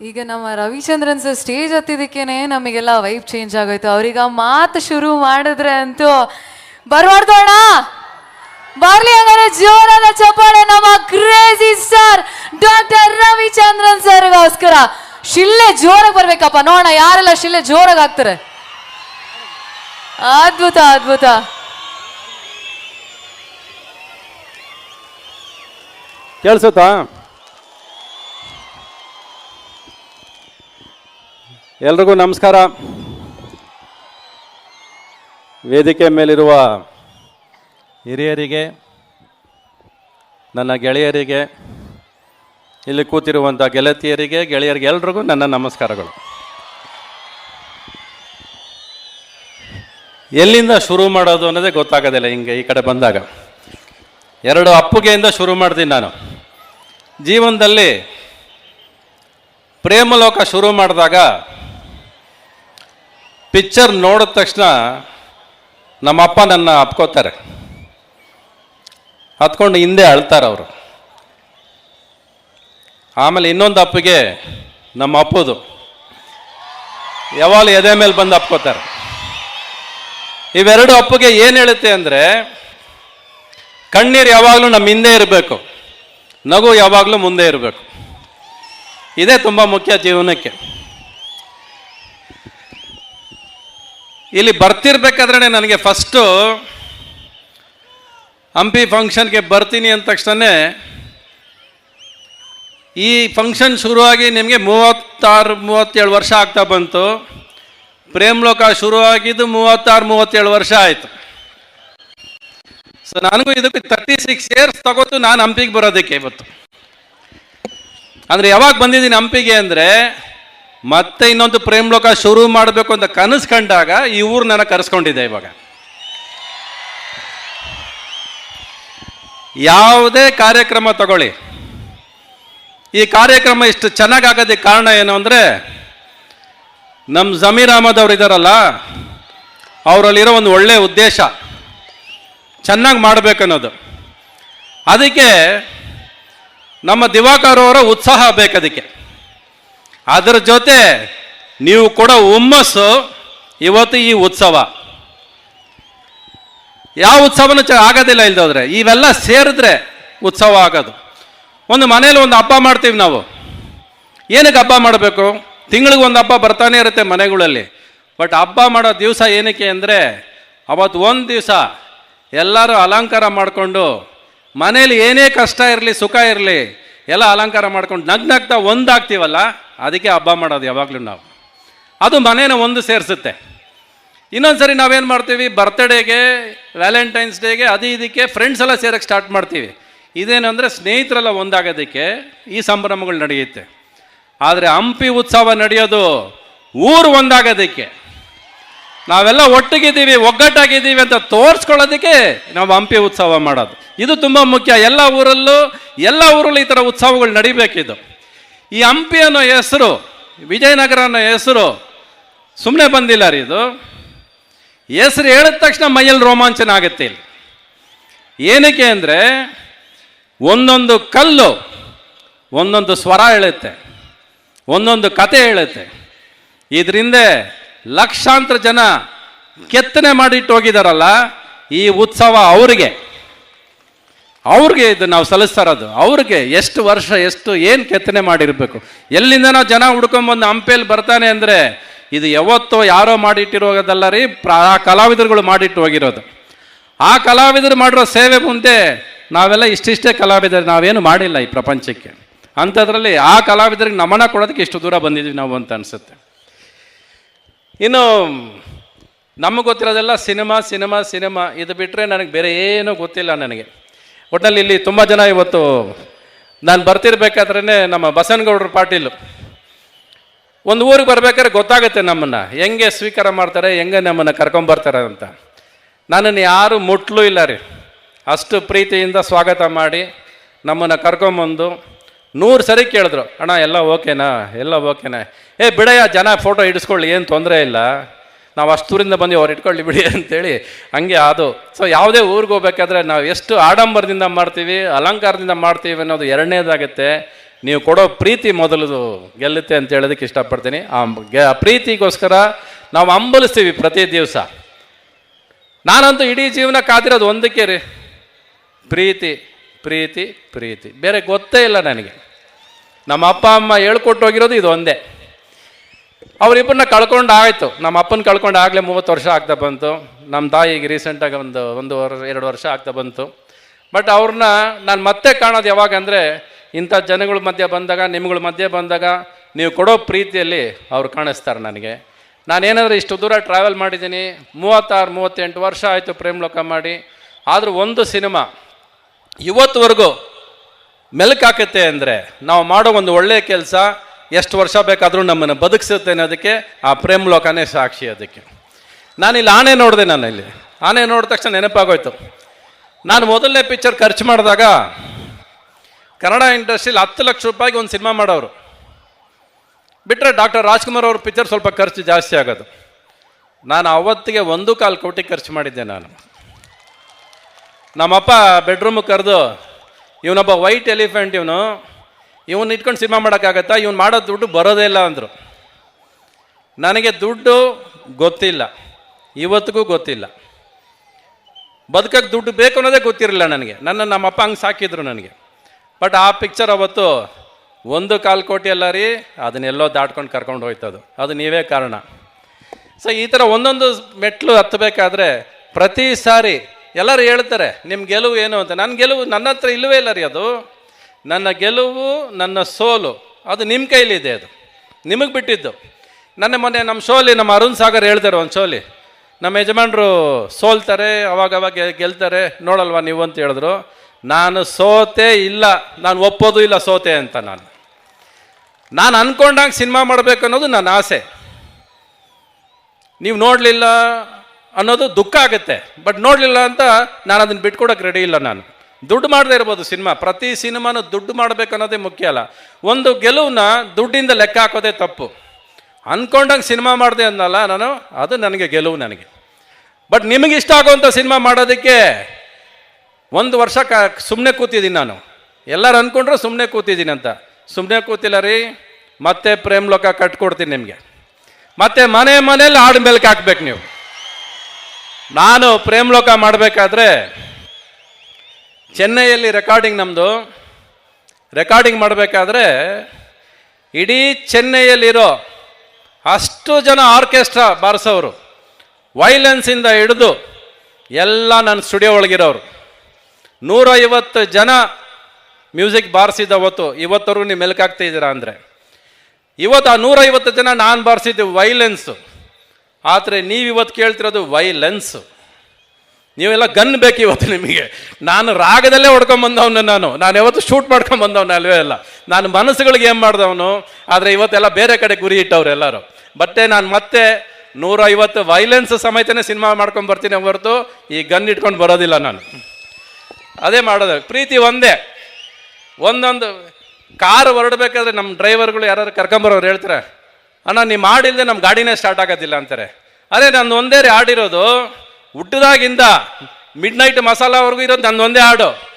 ಈಗ ನಮ್ಮ Ravichandran sir stage ಹತ್ತಿದಕ್ಕೇನೆ ನಮಗೆಲ್ಲ ವೈಬ್ ಚೇಂಜ್ ಆಗೋಯ್ತು. ಅವ್ರೀಗ ಮಾತು ಶುರು ಮಾಡಿದ್ರೆ ಅಂತೂ ಬರ್ಬಾರ್ದೋಣ ಬರ್ಲಿ ಹಂಗಾರೆ ಜೋರಾದ ಚಪ್ಪಾಳೆ ನಮ್ಮ ಕ್ರೇಜಿ ಸರ್ ಡಾಕ್ಟರ್ ರವಿಚಂದ್ರನ್ ಸರ್ಗೋಸ್ಕರ. ಶಿಲ್ಲೆ ಜೋರಾಗಿ ಬರ್ಬೇಕಪ್ಪ. ನೋಡೋಣ ಯಾರೆಲ್ಲ ಶಿಲ್ಲೆ ಜೋರಾಗಿ ಹಾಕ್ತಾರೆ? ಅದ್ಭುತ ಅದ್ಭುತ. ಕೇಳಿಸುತ್ತಾ? ಎಲ್ರಿಗೂ ನಮಸ್ಕಾರ. ವೇದಿಕೆ ಮೇಲಿರುವ ಹಿರಿಯರಿಗೆ, ನನ್ನ ಗೆಳೆಯರಿಗೆ, ಇಲ್ಲಿ ಕೂತಿರುವಂಥ ಗೆಳತಿಯರಿಗೆ, ಗೆಳೆಯರಿಗೆ ಎಲ್ರಿಗೂ ನನ್ನ ನಮಸ್ಕಾರಗಳು. ಎಲ್ಲಿಂದ ಶುರು ಮಾಡೋದು ಅನ್ನೋದೇ ಗೊತ್ತಾಗೋದಿಲ್ಲ, ಹಿಂಗೆ ಈ ಕಡೆ ಬಂದಾಗ. ಎರಡು ಅಪ್ಪುಗೆಯಿಂದ ಶುರು ಮಾಡ್ತೀನಿ ನಾನು. ಜೀವನದಲ್ಲಿ ಪ್ರೇಮಲೋಕ ಶುರು ಮಾಡಿದಾಗ ಪಿಕ್ಚರ್ ನೋಡಿದ ತಕ್ಷಣ ನಮ್ಮಪ್ಪ ನನ್ನ ಅಪ್ಕೋತಾರೆ ಹತ್ಕೊಂಡು ಹಿಂದೆ ಅಳ್ತಾರೆ ಅವರು. ಆಮೇಲೆ ಇನ್ನೊಂದು ಅಪ್ಪಿಗೆ ನಮ್ಮ ಅಪ್ಪದು. ಯಾವಾಗಲೂ ಎದೆ ಮೇಲೆ ಬಂದು ಅಪ್ಕೋತಾರೆ ಇವೆರಡು ಅಪ್ಪಗೆ ಏನು ಹೇಳುತ್ತೆ ಅಂದರೆ, ಕಣ್ಣೀರು ಯಾವಾಗಲೂ ನಮ್ಮ ಹಿಂದೆ ಇರಬೇಕು. ನಗು ಯಾವಾಗಲೂ ಮುಂದೆ ಇರಬೇಕು. ಇದೇ ತುಂಬ ಮುಖ್ಯ ಜೀವನಕ್ಕೆ. ಇಲ್ಲಿ ಬರ್ತಿರ್ಬೇಕಾದ್ರೆ ನನಗೆ ಫಸ್ಟು ಹಂಪಿ ಫಂಕ್ಷನ್ಗೆ ಬರ್ತೀನಿ ಅಂದ ತಕ್ಷಣ ಈ ಫಂಕ್ಷನ್ ಶುರುವಾಗಿ ನಿಮಗೆ ಮೂವತ್ತಾರು, ಮೂವತ್ತೇಳು ವರ್ಷ ಆಗ್ತಾ ಬಂತು. ಪ್ರೇಮ್ಲೋಕ ಶುರುವಾಗಿದ್ದು ಮೂವತ್ತಾರು, ಮೂವತ್ತೇಳು ವರ್ಷ ಆಯಿತು. ಸೊ ನನಗೂ ಇದಕ್ಕೆ ತರ್ಟಿ ಸಿಕ್ಸ್ ಇಯರ್ಸ್ ತಗೋತು ನಾನು ಹಂಪಿಗೆ ಬರೋದಕ್ಕೆ ಇವತ್ತು. ಅಂದರೆ ಯಾವಾಗ ಬಂದಿದ್ದೀನಿ ಹಂಪಿಗೆ ಅಂದರೆ ಮತ್ತೆ ಇನ್ನೊಂದು ಪ್ರೇಮ್ ಲೋಕ ಶುರು ಮಾಡಬೇಕು ಅಂತ ಕನಸು ಕಂಡಾಗ ಈ ಊರು ನನಗೆ ಕರೆಸ್ಕೊಂಡಿದ್ದೆ ಇವಾಗ. ಯಾವುದೇ ಕಾರ್ಯಕ್ರಮ ತಗೊಳ್ಳಿ. ಈ ಕಾರ್ಯಕ್ರಮ ಇಷ್ಟು ಚೆನ್ನಾಗಿ ಆಗೋದಕ್ಕೆ ಕಾರಣ ಏನು ಅಂದರೆ ನಮ್ಮ ಜಮೀರ್ ಅಹಮದ್ ಅವರು ಇದ್ದಾರಲ್ಲ ಅವರಲ್ಲಿರೋ ಒಂದು ಒಳ್ಳೆಯ ಉದ್ದೇಶ. ಚೆನ್ನಾಗಿ ಮಾಡಬೇಕನ್ನೋದು. ಅದಕ್ಕೆ ನಮ್ಮ ದಿವಾಕರ್ ಅವರ ಉತ್ಸಾಹ ಬೇಕದಕ್ಕೆ ಅದರ ಜೊತೆ ನೀವು ಕೊಡೋ ಹುಮ್ಮಸ್ಸು ಇವತ್ತು ಈ ಉತ್ಸವ. ಯಾವ ಉತ್ಸವನೂ ಚ ಆಗೋದಿಲ್ಲ ಇಲ್ದೋದ್ರೆ, ಇವೆಲ್ಲ ಸೇರಿದ್ರೆ ಉತ್ಸವ ಆಗೋದು. ಒಂದು ಮನೇಲಿ ಒಂದು ಹಬ್ಬ ಮಾಡ್ತೀವಿ ನಾವು. ಏನಕ್ಕೆ ಹಬ್ಬ ಮಾಡಬೇಕು? ತಿಂಗಳಿಗೆ ಒಂದು ಹಬ್ಬ ಬರ್ತಾನೆ ಇರುತ್ತೆ ಮನೆಗಳಲ್ಲಿ. ಬಟ್ ಹಬ್ಬ ಮಾಡೋ ದಿವಸ ಏನಕ್ಕೆ ಅಂದರೆ, ಅವತ್ತು ಒಂದು ದಿವಸ ಎಲ್ಲರೂ ಅಲಂಕಾರ ಮಾಡಿಕೊಂಡು, ಮನೇಲಿ ಏನೇ ಕಷ್ಟ ಇರಲಿ, ಸುಖ ಇರಲಿ, ಎಲ್ಲ ಅಲಂಕಾರ ಮಾಡ್ಕೊಂಡು ನಗ್ನಗ್ತಾ ಒಂದಾಗ್ತೀವಲ್ಲ, ಅದಕ್ಕೆ ಹಬ್ಬ ಮಾಡೋದು ಯಾವಾಗಲೂ ನಾವು. ಅದು ಮನೇನ ಒಂದು ಸೇರಿಸುತ್ತೆ. ಇನ್ನೊಂದು ಸರಿ ನಾವೇನು ಮಾಡ್ತೀವಿ ಬರ್ತ್ಡೇಗೆ ವ್ಯಾಲೆಂಟೈನ್ಸ್ ಡೇಗೆ ಅದು ಇದಕ್ಕೆ ಫ್ರೆಂಡ್ಸ್ ಎಲ್ಲ ಸೇರೋಕ್ಕೆ ಸ್ಟಾರ್ಟ್ ಮಾಡ್ತೀವಿ. ಇದೇನಂದರೆ ಸ್ನೇಹಿತರೆಲ್ಲ ಒಂದಾಗೋದಕ್ಕೆ ಈ ಸಂಭ್ರಮಗಳು ನಡೆಯುತ್ತೆ. ಆದರೆ ಹಂಪಿ ಉತ್ಸವ ನಡೆಯೋದು ಊರು ಒಂದಾಗೋದಕ್ಕೆ. ನಾವೆಲ್ಲ ಒಟ್ಟಿಗಿದ್ದೀವಿ, ಒಗ್ಗಟ್ಟಾಗಿದ್ದೀವಿ ಅಂತ ತೋರಿಸ್ಕೊಳ್ಳೋದಕ್ಕೆ ನಾವು ಹಂಪಿ ಉತ್ಸವ ಮಾಡೋದು. ಇದು ತುಂಬ ಮುಖ್ಯ. ಎಲ್ಲ ಊರಲ್ಲೂ ಎಲ್ಲ ಊರಲ್ಲೂ ಈ ಥರ ಉತ್ಸವಗಳು ನಡಿಬೇಕಿದು. ಈ ಹಂಪಿ ಅನ್ನೋ ಹೆಸರು, ವಿಜಯನಗರ ಅನ್ನೋ ಹೆಸರು ಸುಮ್ಮನೆ ಬಂದಿಲ್ಲ ರೀ ಇದು. ಹೆಸರು ಹೇಳಿದ ತಕ್ಷಣ ಮೈಯಲ್ಲಿ ರೋಮಾಂಚನ ಆಗುತ್ತೆ ಇಲ್ಲಿ. ಏನಕ್ಕೆ ಅಂದರೆ, ಒಂದೊಂದು ಕಲ್ಲು, ಒಂದೊಂದು ಸ್ವರ ಹೇಳುತ್ತೆ, ಒಂದೊಂದು ಕತೆ ಹೇಳುತ್ತೆ. ಇದರಿಂದ ಲಕ್ಷಾಂತರ ಜನ ಕೆತ್ತನೆ ಮಾಡಿಟ್ಟು ಹೋಗಿದಾರಲ್ಲ, ಈ ಉತ್ಸವ ಅವ್ರಿಗೆ. ಅವ್ರಿಗೆ ಇದು ನಾವು ಸಲ್ಲಿಸ್ತಾ ಇರೋದು ಅವ್ರಿಗೆ ಎಷ್ಟು ವರ್ಷ, ಎಷ್ಟು ಏನು ಕೆತ್ತನೆ ಮಾಡಿರಬೇಕು. ನಾವು ಜನ ಹುಡ್ಕೊಂಬಂದು ಹಂಪೆಯಲ್ಲಿ ಬರ್ತಾನೆ ಅಂದರೆ, ಇದು ಯಾವತ್ತೋ ಯಾರೋ ಮಾಡಿಟ್ಟಿರೋದಲ್ಲ ರೀ, ಪ್ರ- ಆ ಕಲಾವಿದರುಗಳು ಮಾಡಿಟ್ಟು ಹೋಗಿರೋದು. ಆ ಕಲಾವಿದರು ಮಾಡಿರೋ ಸೇವೆ ಮುಂದೆ ನಾವೆಲ್ಲ ಇಷ್ಟಿಷ್ಟೇ ಕಲಾವಿದರು, ನಾವೇನು ಮಾಡಿಲ್ಲ ಈ ಪ್ರಪಂಚಕ್ಕೆ. ಅಂಥದ್ರಲ್ಲಿ ಆ ಕಲಾವಿದರಿಗೆ ನಮನ ಕೊಡೋದಕ್ಕೆ ಇಷ್ಟು ದೂರ ಬಂದಿದ್ವಿ ನಾವು ಅಂತ ಅನಿಸುತ್ತೆ. ಇನ್ನು ನಮಗೆ ಗೊತ್ತಿರೋದೆಲ್ಲ ಸಿನಿಮಾ ಸಿನಿಮಾ ಸಿನಿಮಾ, ಇದು ಬಿಟ್ಟರೆ ನನಗೆ ಬೇರೆ ಏನೂ ಗೊತ್ತಿಲ್ಲ ನನಗೆ. ಒಟ್ಟಿನಲ್ಲಿ ಇಲ್ಲಿ ತುಂಬ ಜನ ಇವತ್ತು ನಾನು ಬರ್ತಿರ್ಬೇಕಾದ್ರೇ ನಮ್ಮ ಬಸನಗೌಡರು ಪಾಟೀಲು. ಒಂದು ಊರಿಗೆ ಬರ್ಬೇಕಾದ್ರೆ ಗೊತ್ತಾಗುತ್ತೆ ನಮ್ಮನ್ನು. ಹೆಂಗೆ ಸ್ವೀಕಾರ ಮಾಡ್ತಾರೆ, ಹೆಂಗೆ ನಮ್ಮನ್ನು ಕರ್ಕೊಂಬರ್ತಾರೆ ಅಂತ. ನನ್ನನ್ನು ಯಾರು ಮುಟ್ಲೂ ಇಲ್ಲ ರೀ. ಅಷ್ಟು ಪ್ರೀತಿಯಿಂದ ಸ್ವಾಗತ ಮಾಡಿ ನಮ್ಮನ್ನು ಕರ್ಕೊಂಬಂದು ನೂರು ಸರಿ ಕೇಳಿದ್ರು, ಅಣ್ಣ, ಎಲ್ಲ ಓಕೆನಾ? ಎಲ್ಲ ಓಕೆನಾ? ಏ, ಬಿಡಯ್ಯ, ಜನ ಫೋಟೋ ಹಿಡಿಸ್ಕೊಳ್ಳಿ, ಏನು ತೊಂದರೆ ಇಲ್ಲ. ನಾವು ಅಷ್ಟೂರಿಂದ ಬಂದು ಅವ್ರು ಇಟ್ಕೊಳ್ಳಿ ಬಿಡಿ, ಅಂತೇಳಿ ಹಂಗೆ ಅದು ಸೊ ಯಾವುದೇ ಊರಿಗೆ ಹೋಗ್ಬೇಕಾದ್ರೆ ನಾವು ಎಷ್ಟು ಆಡಂಬರದಿಂದ ಮಾಡ್ತೀವಿ, ಅಲಂಕಾರದಿಂದ ಮಾಡ್ತೀವಿ ಅನ್ನೋದು ಎರಡನೇದಾಗುತ್ತೆ. ನೀವು ಕೊಡೋ ಪ್ರೀತಿ ಮೊದಲದು ಗೆಲ್ಲುತ್ತೆ ಅಂತ ಹೇಳೋದಕ್ಕೆ ಇಷ್ಟಪಡ್ತೀನಿ. ಆ ಪ್ರೀತಿಗೋಸ್ಕರ ನಾವು ಅಂಬಲಿಸ್ತೀವಿ ಪ್ರತಿ ದಿವಸ. ನಾನಂತೂ ಇಡೀ ಜೀವನ ಕಾದಿರೋದು ಒಂದಕ್ಕೆ ರೀ. ಪ್ರೀತಿ ಪ್ರೀತಿ ಪ್ರೀತಿ. ಬೇರೆ ಗೊತ್ತೇ ಇಲ್ಲ ನನಗೆ. ನಮ್ಮ ಅಪ್ಪ, ಅಮ್ಮ ಹೇಳ್ಕೊಟ್ಟು ಹೋಗಿರೋದು ಇದು ಒಂದೇ. ಅವರಿಬ್ಬರನ್ನ ಕಳ್ಕೊಂಡು ಆಯಿತು. ನಮ್ಮ ಅಪ್ಪನ ಕಳ್ಕೊಂಡು ಆಗಲೇ ಮೂವತ್ತು ವರ್ಷ ಆಗ್ತಾ ಬಂತು. ನಮ್ಮ ತಾಯಿಗೆ ರೀಸೆಂಟಾಗಿ ಒಂದು ಒಂದು ವರ್ಷ ಎರಡು ವರ್ಷ ಆಗ್ತಾ ಬಂತು. ಬಟ್ ಅವ್ರನ್ನ ನಾನು ಮತ್ತೆ ಕಾಣೋದು ಯಾವಾಗ ಅಂದರೆ, ಇಂಥ ಜನಗಳ ಮಧ್ಯೆ ಬಂದಾಗ, ನಿಮ್ಗಳ ಮಧ್ಯೆ ಬಂದಾಗ, ನೀವು ಕೊಡೋ ಪ್ರೀತಿಯಲ್ಲಿ ಅವ್ರು ಕಾಣಿಸ್ತಾರೆ ನನಗೆ. ನಾನೇನಾದರೂ ಇಷ್ಟು ದೂರ ಟ್ರಾವೆಲ್ ಮಾಡಿದ್ದೀನಿ, ಮೂವತ್ತಾರು, ಮೂವತ್ತೆಂಟು ವರ್ಷ ಆಯಿತು ಪ್ರೇಮ್ ಲೋಕ ಮಾಡಿ. ಆದರೂ ಒಂದು ಸಿನಿಮಾ, ಇವತ್ತುವರೆಗೂ ಮೆಲುಕಾಕತ್ತೆ ಅಂದರೆ ನಾವು ಮಾಡೋ ಒಂದು ಒಳ್ಳೆಯ ಕೆಲಸ ಎಷ್ಟು ವರ್ಷ ಬೇಕಾದರೂ ನಮ್ಮನ್ನು ಬದುಕಿಸುತ್ತೆ ಅನ್ನೋದಕ್ಕೆ ಆ ಪ್ರೇಮ್ ಲೋಕನೇ ಸಾಕ್ಷಿ ಅದಕ್ಕೆ. ನಾನಿಲ್ಲಿ ಆನೆ ನೋಡಿದೆ ನಾನು ಇಲ್ಲಿ ಆನೆ ನೋಡಿದ ತಕ್ಷಣ ನೆನಪಾಗೋಯ್ತು. ನಾನು ಮೊದಲನೇ ಪಿಕ್ಚರ್ ಖರ್ಚು ಮಾಡಿದಾಗ ಕನ್ನಡ ಇಂಡಸ್ಟ್ರೀಲಿ ಹತ್ತು ಲಕ್ಷ ರೂಪಾಯಿಗೆ ಒಂದು ಸಿನಿಮಾ ಮಾಡೋರು. ಬಿಟ್ಟರೆ ಡಾಕ್ಟರ್ ರಾಜ್ಕುಮಾರ್ ಅವ್ರ ಪಿಕ್ಚರ್ ಸ್ವಲ್ಪ ಖರ್ಚು ಜಾಸ್ತಿ ಆಗೋದು. ನಾನು ಅವತ್ತಿಗೆ ಒಂದು ಕಾಲು ಕೋಟಿ ಖರ್ಚು ಮಾಡಿದ್ದೆ ನಾನು. ನಮ್ಮಪ್ಪ ಬೆಡ್ರೂಮ್ ಕರೆದು ಇವನೊಬ್ಬ ವೈಟ್ ಎಲಿಫೆಂಟ್ ಇವನು ಇವನು ಇಟ್ಕೊಂಡು ಸಿನಿಮಾ ಮಾಡೋಕ್ಕಾಗತ್ತಾ? ಇವ್ನು ಮಾಡೋ ದುಡ್ಡು ಬರೋದೇ ಇಲ್ಲ ಅಂದರು. ನನಗೆ ದುಡ್ಡು ಗೊತ್ತಿಲ್ಲ. ಇವತ್ತಿಗೂ ಗೊತ್ತಿಲ್ಲ. ಬದುಕಕ್ಕೆ ದುಡ್ಡು ಬೇಕು ಅನ್ನೋದೇ ಗೊತ್ತಿರಲಿಲ್ಲ ನನಗೆ. ನನ್ನ ನಮ್ಮಪ್ಪ ಹಂಗೆ ಸಾಕಿದ್ರು ನನಗೆ. ಬಟ್ ಆ ಪಿಕ್ಚರ್ ಅವತ್ತು ಒಂದು ಕಾಲು ಕೋಟಿ ಅಲ್ಲ ರೀ, ಅದನ್ನೆಲ್ಲೋ ದಾಟ್ಕೊಂಡು ಕರ್ಕೊಂಡು ಹೋಯ್ತದು. ಅದು ನೀವೇ ಕಾರಣ. ಸೊ ಈ ಥರ ಒಂದೊಂದು ಮೆಟ್ಲು ಹತ್ತಬೇಕಾದ್ರೆ ಪ್ರತಿ ಸಾರಿ ಎಲ್ಲರೂ ಹೇಳ್ತಾರೆ ನಿಮ್ಮ ಗೆಲುವು ಏನು ಅಂತ. ನನ್ನ ಗೆಲುವು ನನ್ನ ಹತ್ರ ಇಲ್ಲವೇ ಇಲ್ಲ ರೀ ಅದು. ನನ್ನ ಗೆಲುವು, ನನ್ನ ಸೋಲು, ಅದು ನಿಮ್ಮ ಕೈಲಿದೆ ಅದು. ನಿಮಗೆ ಬಿಟ್ಟಿದ್ದು. ನನ್ನ ಮೊನ್ನೆ ನಮ್ಮ ಶೋಲಿ ನಮ್ಮ ಅರುಣ್ ಸಾಗರ್ ಹೇಳ್ತಾರೆ ಒಂದು ಶೋಲಿ. ನಮ್ಮ ಯಜಮಾನರು ಸೋಲ್ತಾರೆ ಅವಾಗ ಅವಾಗ ಗೆಲ್ತಾರೆ. ನೋಡಲ್ವಾ ನೀವು ಅಂತ ಹೇಳಿದ್ರು. ನಾನು ಸೋತೆ ಇಲ್ಲ, ನಾನು ಒಪ್ಪೋದು ಇಲ್ಲ ಸೋತೆ ಅಂತ ನಾನು. ನಾನು ಅನ್ಕೊಂಡಾಗ ಸಿನಿಮಾ ಮಾಡಬೇಕು ಅನ್ನೋದು ನನ್ನ ಆಸೆ. ನೀವು ನೋಡಲಿಲ್ಲ ಅನ್ನೋದು ದುಃಖ ಆಗುತ್ತೆ. ಬಟ್ ನೋಡಲಿಲ್ಲ ಅಂತ ನಾನು ಅದನ್ನು ಬಿಟ್ಕೊಡಕ್ಕೆ ರೆಡಿ ಇಲ್ಲ ನಾನು. ದುಡ್ಡು ಮಾಡದೇ ಇರ್ಬೋದು ಸಿನಿಮಾ. ಪ್ರತಿ ಸಿನಿಮಾನು ದುಡ್ಡು ಮಾಡಬೇಕು ಅನ್ನೋದೇ ಮುಖ್ಯ ಅಲ್ಲ. ಒಂದು ಗೆಲುವನ್ನ ದುಡ್ಡಿಂದ ಲೆಕ್ಕ ಹಾಕೋದೇ ತಪ್ಪು. ಅಂದ್ಕೊಂಡಂಗೆ ಸಿನಿಮಾ ಮಾಡಿದೆ ಅನ್ನಲ್ಲ ನಾನು, ಅದು ನನಗೆ ಗೆಲುವು ನನಗೆ. ಬಟ್ ನಿಮಗೆ ಇಷ್ಟ ಆಗುವಂಥ ಸಿನಿಮಾ ಮಾಡೋದಕ್ಕೆ ಒಂದು ವರ್ಷ ಕ ಸುಮ್ಮನೆ ಕೂತಿದ್ದೀನಿ ನಾನು. ಎಲ್ಲರೂ ಅಂದ್ಕೊಂಡ್ರು ಸುಮ್ಮನೆ ಕೂತಿದ್ದೀನಿ ಅಂತ. ಸುಮ್ಮನೆ ಕೂತಿಲ್ಲ ರೀ, ಮತ್ತೆ ಪ್ರೇಮ್ ಲೋಕ ಕಟ್ಕೊಡ್ತೀನಿ ನಿಮಗೆ. ಮತ್ತೆ ಮನೆ ಮನೇಲಿ ಹಾಡು ಮೇಲೆ ಹಾಕ್ಬೇಕು ನೀವು. ನಾನು ಪ್ರೇಮ್ಲೋಕ ಮಾಡಬೇಕಾದ್ರೆ ಚೆನ್ನೈಯಲ್ಲಿ ರೆಕಾರ್ಡಿಂಗ್ ನಮ್ಮದು ರೆಕಾರ್ಡಿಂಗ್ ಮಾಡಬೇಕಾದ್ರೆ ಇಡೀ ಚೆನ್ನೈಯಲ್ಲಿರೋ ಅಷ್ಟು ಜನ ಆರ್ಕೆಸ್ಟ್ರಾ ಬಾರಿಸೋರು ವೈಲೆನ್ಸಿಂದ ಹಿಡಿದು ಎಲ್ಲ ನನ್ನ ಸ್ಟುಡಿಯೋ ಒಳಗಿರೋರು ನೂರೈವತ್ತು ಜನ ಮ್ಯೂಸಿಕ್ ಬಾರಿಸಿದ ಅವತ್ತು ಇವತ್ತವರೆಗೂ ನೀವು ಮೆಲ್ಕಾಗ್ತಾ ಇದ್ದೀರಾ ಅಂದರೆ. ಇವತ್ತು ಆ ನೂರೈವತ್ತು ಜನ ನಾನು ಬಾರಿಸಿದ್ದು ವೈಲೆನ್ಸು ಆದರೆ ನೀವು ಇವತ್ತು ಕೇಳ್ತಿರೋದು ವೈಲೆನ್ಸ್ ನೀವೆಲ್ಲ ಗನ್ ಬೇಕು ಇವತ್ತು ನಿಮಗೆ. ನಾನು ರಾಗದಲ್ಲೇ ಹೊಡ್ಕೊಂಬಂದವನು ನಾನು. ನಾನು ಯಾವತ್ತು ಶೂಟ್ ಮಾಡ್ಕೊಂಬಂದವನು ಅಲ್ವೇ ಅಲ್ಲ. ನಾನು ಮನಸ್ಸುಗಳಿಗೆ ಏನು ಮಾಡ್ದವನು? ಆದರೆ ಇವತ್ತೆಲ್ಲ ಬೇರೆ ಕಡೆ ಗುರಿ ಇಟ್ಟವ್ರು ಎಲ್ಲರೂ. ಬಟ್ಟೆ ನಾನು ಮತ್ತೆ ನೂರೈವತ್ತು ವೈಲೆನ್ಸ್ ಸಮೇತನೇ ಸಿನಿಮಾ ಮಾಡ್ಕೊಂಡು ಬರ್ತೀನಿ ಹೊರತು ಈ ಗನ್ ಇಟ್ಕೊಂಡು ಬರೋದಿಲ್ಲ ನಾನು. ಅದೇ ಮಾಡೋದು. ಪ್ರೀತಿ ಒಂದೇ. ಒಂದೊಂದು ಕಾರ್ ಹೊರಡಬೇಕಾದ್ರೆ ನಮ್ಮ ಡ್ರೈವರ್ಗಳು ಯಾರು ಕರ್ಕೊಂಬರೋರು ಹೇಳ್ತಾರೆ? ಅಣ್ಣ ನೀವು ಮಾಡಿಲ್ಲದೆ ನಮ್ಮ ಗಾಡಿನೇ ಸ್ಟಾರ್ಟ್ ಆಗೋದಿಲ್ಲ ಅಂತಾರೆ. ಅದೇ ನಂದು ಒಂದೇ ರೀ ಹಾಡಿರೋದು ಹುಟ್ಟಿದಾಗಿಂದ ಮಿಡ್ ನೈಟ್ ಮಸಾಲವರೆಗೂ ಇರೋದು ನಂದು ಒಂದೇ ಹಾಡು.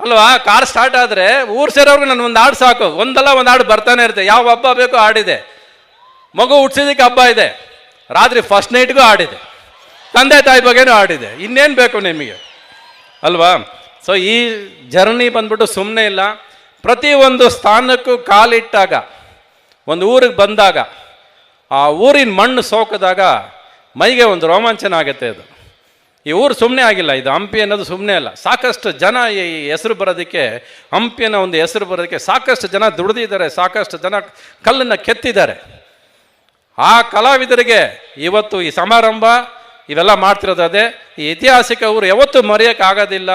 ಅಲ್ವಾ? ಕಾರ್ ಸ್ಟಾರ್ಟ್ ಆದರೆ ಊರು ಸೇರೋರ್ಗು ನನ್ನ ಒಂದು ಹಾಡು ಸಾಕು. ಒಂದಲ್ಲ ಒಂದು ಹಾಡು ಬರ್ತಾನೆ ಇರುತ್ತೆ. ಯಾವ ಹಬ್ಬ ಬೇಕೋ ಹಾಡಿದೆ. ಮಗು ಹುಟ್ಟಿಸಿದಕ್ಕೆ ಹಬ್ಬ ಇದೆ. ರಾತ್ರಿ ಫಸ್ಟ್ ನೈಟ್ಗೂ ಹಾಡಿದೆ. ತಂದೆ ತಾಯಿ ಬಗ್ಗೆನೂ ಹಾಡಿದೆ. ಇನ್ನೇನು ಬೇಕು ನಿಮಗೆ? ಅಲ್ವಾ? ಸೊ ಈ ಜರ್ನಿ ಬಂದ್ಬಿಟ್ಟು ಸುಮ್ಮನೆ ಇಲ್ಲ. ಪ್ರತಿ ಒಂದು ಸ್ಥಾನಕ್ಕೂ ಕಾಲಿಟ್ಟಾಗ ಒಂದು ಊರಿಗೆ ಬಂದಾಗ, ಆ ಊರಿನ ಮಣ್ಣು ಸೋಕಿದಾಗ ಮೈಗೆ ಒಂದು ರೋಮಾಂಚನ ಆಗುತ್ತೆ ಅದು. ಈ ಊರು ಸುಮ್ಮನೆ ಆಗಿಲ್ಲ, ಇದು ಹಂಪಿ ಅನ್ನೋದು ಸುಮ್ಮನೆ ಅಲ್ಲ. ಸಾಕಷ್ಟು ಜನ ಈ ಹೆಸರು ಬರೋದಕ್ಕೆ, ಹಂಪಿ ಅನ್ನೋ ಒಂದು ಹೆಸರು ಬರೋದಕ್ಕೆ ಸಾಕಷ್ಟು ಜನ ದುಡಿದಿದ್ದಾರೆ, ಸಾಕಷ್ಟು ಜನ ಕಲ್ಲನ್ನು ಕೆತ್ತಿದ್ದಾರೆ. ಆ ಕಲಾವಿದರಿಗೆ ಇವತ್ತು ಈ ಸಮಾರಂಭ, ಇವೆಲ್ಲ ಮಾಡ್ತಿರೋದು ಈ ಐತಿಹಾಸಿಕ ಊರು ಯಾವತ್ತೂ ಮರೆಯೋಕ್ಕಾಗೋದಿಲ್ಲ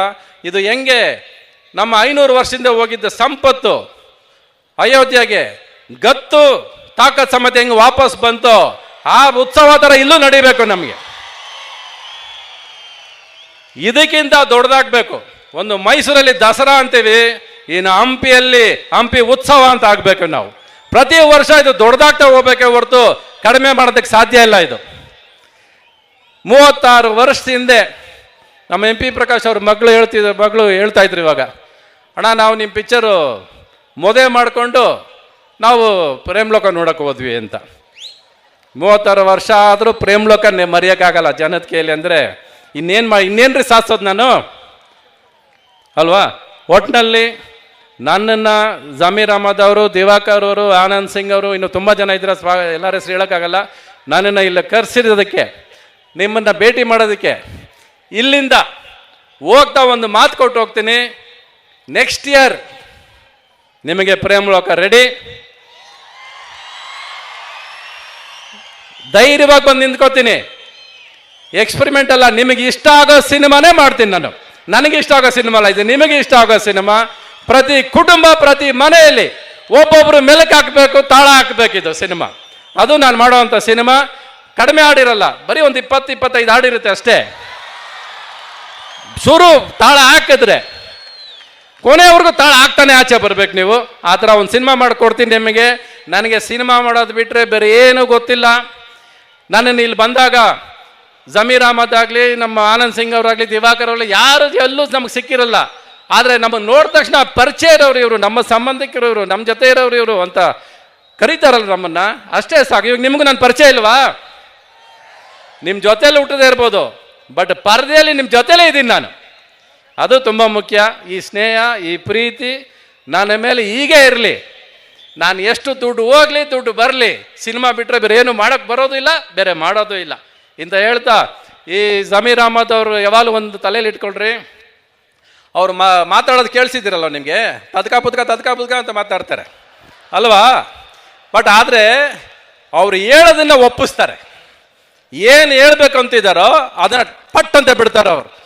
ಇದು ಹೆಂಗೆ ನಮ್ಮ ಐನೂರು ವರ್ಷದಿಂದ ಹೋಗಿದ್ದ ಸಂಪತ್ತು ಅಯೋಧ್ಯೆಗೆ ಗತ್ತು, ತಾಕತ್ ಸಮೇತ ಹೆಂಗೆ ವಾಪಸ್ ಬಂತು, ಆ ಉತ್ಸವ ಥರ ಇಲ್ಲೂ ನಡಿಬೇಕು ನಮಗೆ. ಇದಕ್ಕಿಂತ ದೊಡ್ಡದಾಗಬೇಕು. ಒಂದು ಮೈಸೂರಲ್ಲಿ ದಸರಾ ಅಂತೀವಿ, ಇನ್ನು ಹಂಪಿಯಲ್ಲಿ ಹಂಪಿ ಉತ್ಸವ ಅಂತ ಆಗಬೇಕು ನಾವು. ಪ್ರತಿ ವರ್ಷ ಇದು ದೊಡ್ಡದಾಗ್ತಾ ಹೋಗ್ಬೇಕೆ ಹೊರತು ಕಡಿಮೆ ಮಾಡೋದಕ್ಕೆ ಸಾಧ್ಯ ಇಲ್ಲ ಇದು. ಮೂವತ್ತಾರು ವರ್ಷದ ಹಿಂದೆ ನಮ್ಮ ಎಂ ಪಿ ಪ್ರಕಾಶ್ ಅವ್ರ ಮಗಳು ಹೇಳ್ತಿದ್ರು, ಮಗಳು ಹೇಳ್ತಾ ಇದ್ರು ಇವಾಗ. ಅಣ್ಣ, ನಾವು ನಿಮ್ಮ ಪಿಕ್ಚರು ಮದುವೆ ಮಾಡಿಕೊಂಡು ನಾವು ಪ್ರೇಮ್ಲೋಕ ನೋಡಕ್ಕೆ ಹೋದ್ವಿ ಅಂತ. ಮೂವತ್ತಾರು ವರ್ಷ ಆದರೂ ಪ್ರೇಮ್ಲೋಕ ಮರೆಯೋಕ್ಕಾಗಲ್ಲ ಜನದ ಕೈಯಲ್ಲಿ ಅಂದರೆ ಇನ್ನೇನು ಮಾ ರೀ ಸಾಧಿಸೋದು ನಾನು? ಅಲ್ವಾ? ಒಟ್ಟಿನಲ್ಲಿ ನನ್ನನ್ನು ಜಮೀರ್ ಅಹಮದ್ ಅವರು, ದಿವಾಕರ್ ಅವರು, ಆನಂದ್ ಸಿಂಗ್ ಅವರು ಇನ್ನು ತುಂಬ ಜನ ಇದ್ರೆ ಸ್ವಾ ಎಲ್ಲರ ಹೆಸರು ಹೇಳೋಕ್ಕಾಗಲ್ಲ. ನನ್ನನ್ನು ಇಲ್ಲಿ ಕರೆಸಿರೋದಕ್ಕೆ, ನಿಮ್ಮನ್ನು ಭೇಟಿ ಮಾಡೋದಕ್ಕೆ ಇಲ್ಲಿಂದ ಹೋಗ್ತಾ ಒಂದು ಮಾತು ಕೊಟ್ಟು ಹೋಗ್ತೀನಿ. ನೆಕ್ಸ್ಟ್ ಇಯರ್ ನಿಮಗೆ ಪ್ರೇಮಲೋಕ ರೆಡಿ ಧೈರ್ಯವಾಗಿ ಬಂದು ನಿಂತ್ಕೋತೀನಿ. ಎಕ್ಸ್ಪರಿಮೆಂಟ್ ಅಲ್ಲ, ನಿಮಗೆ ಇಷ್ಟ ಆಗೋ ಸಿನಿಮಾನೇ ಮಾಡ್ತೀನಿ ನಾನು. ನನಗೆ ಇಷ್ಟ ಆಗೋ ಸಿನಿಮಾ ಅಲ್ಲ ಇದು, ನಿಮಗೆ ಇಷ್ಟ ಆಗೋ ಸಿನಿಮಾ. ಪ್ರತಿ ಕುಟುಂಬ, ಪ್ರತಿ ಮನೆಯಲ್ಲಿ ಒಬ್ಬೊಬ್ರು ಮೆಲಕ್ ಹಾಕಬೇಕು, ತಾಳ ಹಾಕಬೇಕಿದು ಸಿನಿಮಾ. ಅದು ನಾನು ಮಾಡುವಂಥ ಸಿನಿಮಾ. ಕಡಿಮೆ ಹಾಡಿರಲ್ಲ, ಬರೀ ಒಂದು ಇಪ್ಪತ್ತು, ಇಪ್ಪತ್ತೈದು ಹಾಡಿರುತ್ತೆ ಅಷ್ಟೇ. ಶುರು ತಾಳ ಹಾಕಿದ್ರೆ ಕೊನೆಯವ್ರಿಗೂ ತಾಳ ಹಾಕ್ತಾನೆ ಆಚೆ ಬರ್ಬೇಕು ನೀವು. ಆ ಥರ ಒಂದು ಸಿನಿಮಾ ಮಾಡಿಕೊಡ್ತೀನಿ ನಿಮಗೆ. ನನಗೆ ಸಿನಿಮಾ ಮಾಡೋದು ಬಿಟ್ಟರೆ ಬೇರೆ ಏನೂ ಗೊತ್ತಿಲ್ಲ. ನನ್ನನ್ನು ಇಲ್ಲಿ ಬಂದಾಗ ಜಮೀರ್ ಅಹಮದ್ ಆಗಲಿ, ನಮ್ಮ ಆನಂದ್ ಸಿಂಗ್ ಅವರಾಗಲಿ, ದಿವಾಕರ್ ಅವರಲ್ಲಿ ಯಾರು ಎಲ್ಲೂ ನಮಗೆ ಸಿಕ್ಕಿರಲ್ಲ. ಆದರೆ ನಮಗೆ ನೋಡಿದ ತಕ್ಷಣ ಪರಿಚಯ ಇರೋರು ಇವರು, ನಮ್ಮ ಸಂಬಂಧಿಕರು ಇವರು, ನಮ್ಮ ಜೊತೆ ಇರೋರು ಇವರು ಅಂತ ಕರೀತಾರಲ್ಲ ನಮ್ಮನ್ನು. ಅಷ್ಟೇ ಸಾಕು. ಇವಾಗ ನಿಮಗೂ ನಾನು ಪರಿಚಯ ಇಲ್ವಾ? ನಿಮ್ಮ ಜೊತೆಯಲ್ಲಿ ಹುಟ್ಟದೇ ಇರ್ಬೋದು. ಬಟ್ ಪರದೆಯಲ್ಲಿ ನಿಮ್ಮ ಜೊತೆಲೇ ಇದ್ದೀನಿ ನಾನು. ಅದು ತುಂಬ ಮುಖ್ಯ. ಈ ಸ್ನೇಹ, ಈ ಪ್ರೀತಿ, ನನ್ನ ಮೇಲೆ ಹೀಗೆ ಇರಲಿ. ನಾನು ಎಷ್ಟು ದುಡ್ಡು ಹೋಗಲಿ, ದುಡ್ಡು ಬರಲಿ, ಸಿನಿಮಾ ಬಿಟ್ಟರೆ ಬೇರೆ ಏನು ಮಾಡೋಕ್ಕೆ ಬರೋದು ಇಲ್ಲ, ಬೇರೆ ಮಾಡೋದು ಇಲ್ಲ. ಇಂತ ಹೇಳ್ತಾ, ಈ ಜಮೀರ್ ಅಹಮದ್ ಅವರು ಯಾವಾಗಲೂ ಒಂದು ತಲೆಯಲ್ಲಿ ಇಟ್ಕೊಳ್ರಿ. ಅವ್ರು ಮಾತಾಡೋದು ಕೇಳಿಸಿದ್ದೀರಲ್ಲ ನಿಮಗೆ? ತದ್ಕ ಪುದ್ಕ ತದ್ಕ ಪುದ್ಕ ಅಂತ ಮಾತಾಡ್ತಾರೆ. ಅಲ್ವಾ? ಬಟ್ ಆದರೆ, ಅವ್ರು ಹೇಳೋದನ್ನ ಒಪ್ಪಿಸ್ತಾರೆ. ಏನು ಹೇಳ್ಬೇಕು ಅಂತಿದ್ದಾರೋ ಅದನ್ನ ಪಟ್ ಅಂತ ಬಿಡ್ತಾರೆ ಅವರು.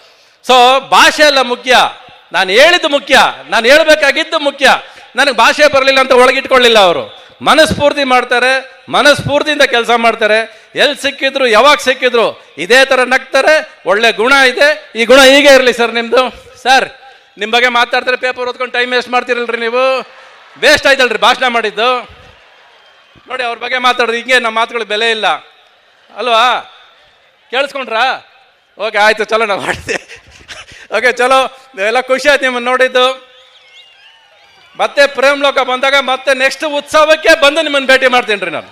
ಸೊ ಭಾಷೆ ಎಲ್ಲ ಮುಖ್ಯ. ನಾನು ಹೇಳಿದ್ದು ಮುಖ್ಯ. ನಾನು ಹೇಳಬೇಕಾಗಿದ್ದು ಮುಖ್ಯ. ನನಗೆ ಭಾಷೆ ಬರಲಿಲ್ಲ ಅಂತ ಒಳಗಿಟ್ಕೊಳ್ಳಿಲ್ಲ ಅವರು. ಮನಸ್ಫೂರ್ತಿ ಮಾಡ್ತಾರೆ, ಮನಸ್ಫೂರ್ತಿಯಿಂದ ಕೆಲಸ ಮಾಡ್ತಾರೆ. ಎಲ್ಲಿ ಸಿಕ್ಕಿದ್ರು, ಯಾವಾಗ ಸಿಕ್ಕಿದ್ರು, ಇದೇ ಥರ ನಗ್ತಾರೆ, ಒಳ್ಳೆ ಗುಣ ಇದೆ. ಈ ಗುಣ ಹೀಗೆ ಇರಲಿ ಸರ್ ನಿಮ್ಮದು ಸರ್ ನಿಮ್ಮ ಬಗ್ಗೆ ಮಾತಾಡ್ತಾರೆ ಪೇಪರ್ ಓದ್ಕೊಂಡು ಟೈಮ್ ವೇಸ್ಟ್ ಮಾಡ್ತಿರಲ್ರಿ ನೀವು. ವೇಸ್ಟ್ ಆಯ್ತಲ್ರಿ ಭಾಷಣ ಮಾಡಿದ್ದು. ನೋಡಿ, ಅವ್ರ ಬಗ್ಗೆ ಮಾತಾಡೋದು, ಹಿಂಗೆ ನಮ್ಮ ಮಾತುಗಳು ಬೆಲೆ ಇಲ್ಲ. ಅಲ್ವಾ? ಕೇಳಿಸ್ಕೊಂಡ್ರಾ? ಓಕೆ ಆಯಿತು, ಚಲೋ ನಾವು ಮಾಡ್ತೀವಿ ಓಕೆ ಚಲೋ. ಎಲ್ಲ ಖುಷಿ ಆಯ್ತು ನಿಮ್ಮನ್ನು ನೋಡಿದ್ದು. ಮತ್ತೆ ಪ್ರೇಮ್ ಲೋಕ ಬಂದಾಗ ಮತ್ತೆ ನೆಕ್ಸ್ಟ್ ಉತ್ಸವಕ್ಕೆ ಬಂದು ನಿಮ್ಮನ್ನು ಭೇಟಿ ಮಾಡ್ತೀನಿ ರೀ ನಾನು.